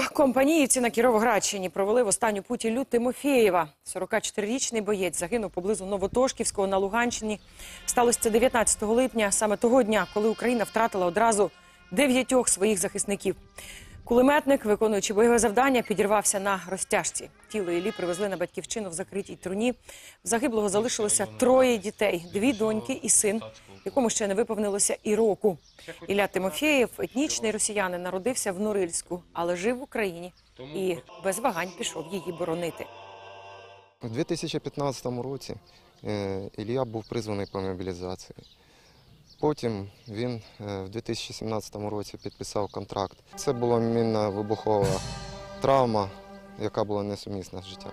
У Компаніївці на Кіровоградщині провели в останню путь Іллю Тимофєєва. 44-річний боєць загинув поблизу Новотошківського на Луганщині. Сталося це 19 липня, саме того дня, коли Україна втратила одразу дев'ятьох своїх захисників. Кулеметник, виконуючи бойове завдання, підірвався на розтяжці. Тіло Іллі привезли на батьківщину в закритій труні. В загиблого залишилося троє дітей: дві доньки і син, якому ще не виповнилося і року. Ілля Тимофєєв, етнічний росіянин, народився в Норильську, але жив в Україні і без вагань пішов її боронити. У 2015 році е, Ілля був призваний по мобілізації. Потім він е, в 2017 році підписав контракт. Це була мінна вибухова травма, яка була несумісна з життям.